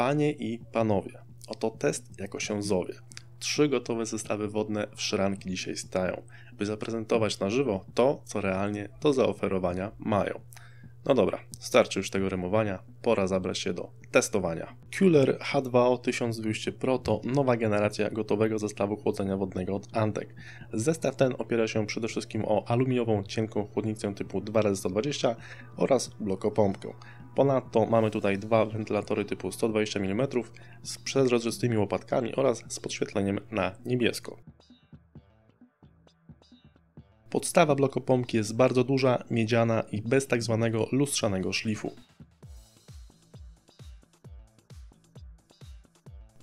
Panie i panowie, oto test jako się zowie. Trzy gotowe zestawy wodne w szranki dzisiaj stają, by zaprezentować na żywo to, co realnie do zaoferowania mają. No dobra, starczy już tego rymowania, pora zabrać się do testowania. Cooler H2O 1200 Pro to nowa generacja gotowego zestawu chłodzenia wodnego od Antek. Zestaw ten opiera się przede wszystkim o aluminiową cienką chłodnicę typu 2x120 oraz blokopompkę. Ponadto mamy tutaj dwa wentylatory typu 120 mm z przezroczystymi łopatkami oraz z podświetleniem na niebiesko. Podstawa blokopompki jest bardzo duża, miedziana i bez tak zwanego lustrzanego szlifu.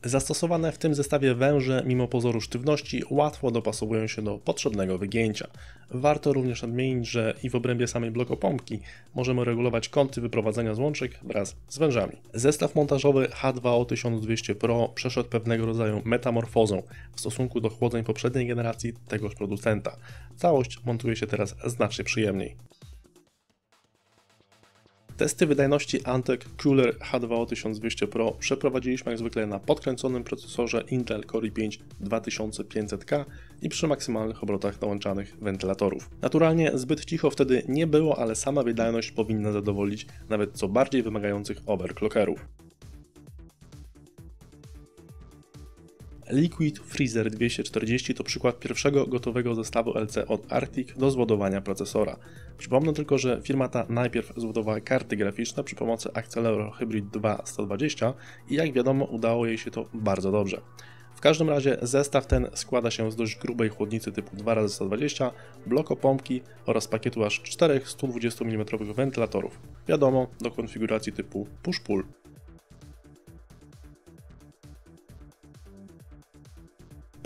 Zastosowane w tym zestawie węże, mimo pozoru sztywności, łatwo dopasowują się do potrzebnego wygięcia. Warto również nadmienić, że i w obrębie samej blokopompki możemy regulować kąty wyprowadzenia złączek wraz z wężami. Zestaw montażowy H2O 1200 Pro przeszedł pewnego rodzaju metamorfozą w stosunku do chłodzeń poprzedniej generacji tegoż producenta. Całość montuje się teraz znacznie przyjemniej. Testy wydajności Antec Cooler H2O 1200 Pro przeprowadziliśmy jak zwykle na podkręconym procesorze Intel Core i5 2500K i przy maksymalnych obrotach dołączanych wentylatorów. Naturalnie zbyt cicho wtedy nie było, ale sama wydajność powinna zadowolić nawet co bardziej wymagających overclockerów. Liquid Freezer 240 to przykład pierwszego gotowego zestawu LC od Arctic do zładowania procesora. Przypomnę tylko, że firma ta najpierw zbudowała karty graficzne przy pomocy Accelero Hybrid 2 120 i jak wiadomo udało jej się to bardzo dobrze. W każdym razie zestaw ten składa się z dość grubej chłodnicy typu 2x120, blokopompki oraz pakietu aż 4 120 mm wentylatorów. Wiadomo, do konfiguracji typu push-pull.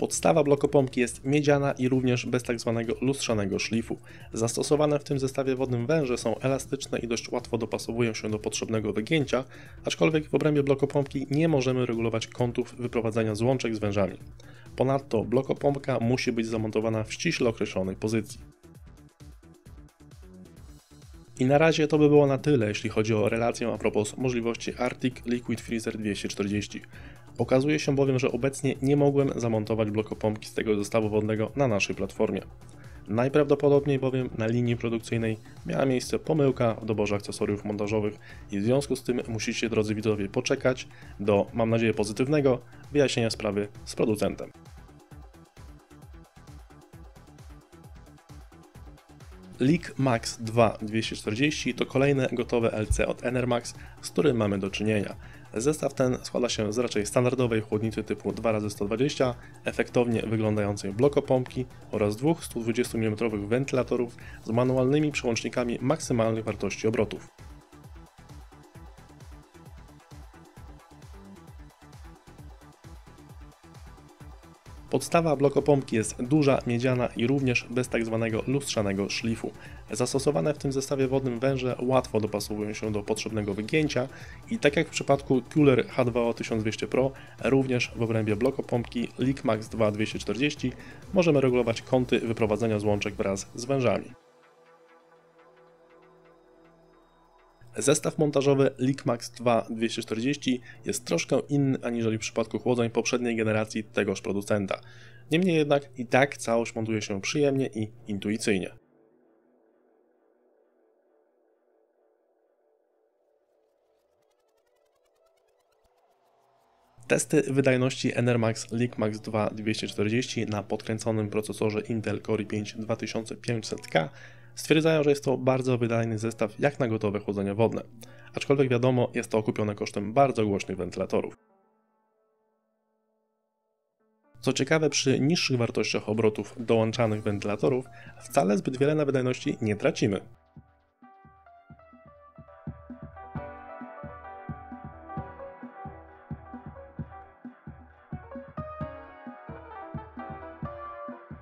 Podstawa blokopompki jest miedziana i również bez tzw. Tak lustrzanego szlifu. Zastosowane w tym zestawie wodnym węże są elastyczne i dość łatwo dopasowują się do potrzebnego wygięcia, aczkolwiek w obrębie blokopompki nie możemy regulować kątów wyprowadzania złączek z wężami. Ponadto blokopompka musi być zamontowana w ściśle określonej pozycji. I na razie to by było na tyle, jeśli chodzi o relację a propos możliwości Arctic Liquid Freezer 240. Okazuje się bowiem, że obecnie nie mogłem zamontować blokopompki z tego zestawu wodnego na naszej platformie. Najprawdopodobniej bowiem na linii produkcyjnej miała miejsce pomyłka w doborze akcesoriów montażowych i w związku z tym musicie, drodzy widzowie, poczekać do, mam nadzieję, pozytywnego wyjaśnienia sprawy z producentem. Leak Max 2 240 to kolejne gotowe LC od Enermax, z którym mamy do czynienia. Zestaw ten składa się z raczej standardowej chłodnicy typu 2x120, efektownie wyglądającej blokopompki oraz dwóch 120 mm wentylatorów z manualnymi przełącznikami maksymalnych wartości obrotów. Podstawa blokopompki jest duża, miedziana i również bez. Tak lustrzanego szlifu. Zastosowane w tym zestawie wodnym węże łatwo dopasowują się do potrzebnego wygięcia i tak jak w przypadku Cooler H2O 1200 Pro, również w obrębie blokopompki LeakMax 2 240 możemy regulować kąty wyprowadzenia złączek wraz z wężami. Zestaw montażowy LeakMax 2 240 jest troszkę inny aniżeli w przypadku chłodzeń poprzedniej generacji tegoż producenta. Niemniej jednak i tak całość montuje się przyjemnie i intuicyjnie. Testy wydajności Enermax LeakMax 2 240 na podkręconym procesorze Intel Core i5 2500K Stwierdzają, że jest to bardzo wydajny zestaw jak na gotowe chłodzenie wodne, aczkolwiek wiadomo, jest to okupione kosztem bardzo głośnych wentylatorów. Co ciekawe, przy niższych wartościach obrotów dołączanych wentylatorów wcale zbyt wiele na wydajności nie tracimy.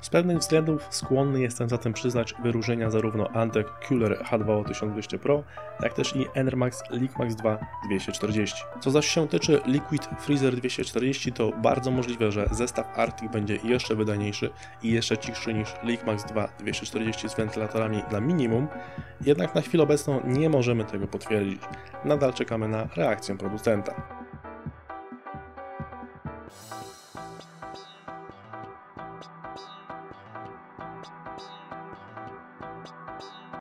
Z pewnych względów skłonny jestem zatem przyznać wyróżnienia zarówno Antec Cooler H2O 1200 Pro, jak też i Enermax LeakMax 2 240. Co zaś się tyczy Liquid Freezer 240, to bardzo możliwe, że zestaw Arctic będzie jeszcze wydajniejszy i jeszcze cichszy niż LeakMax 2 240 z wentylatorami na minimum, jednak na chwilę obecną nie możemy tego potwierdzić. Nadal czekamy na reakcję producenta.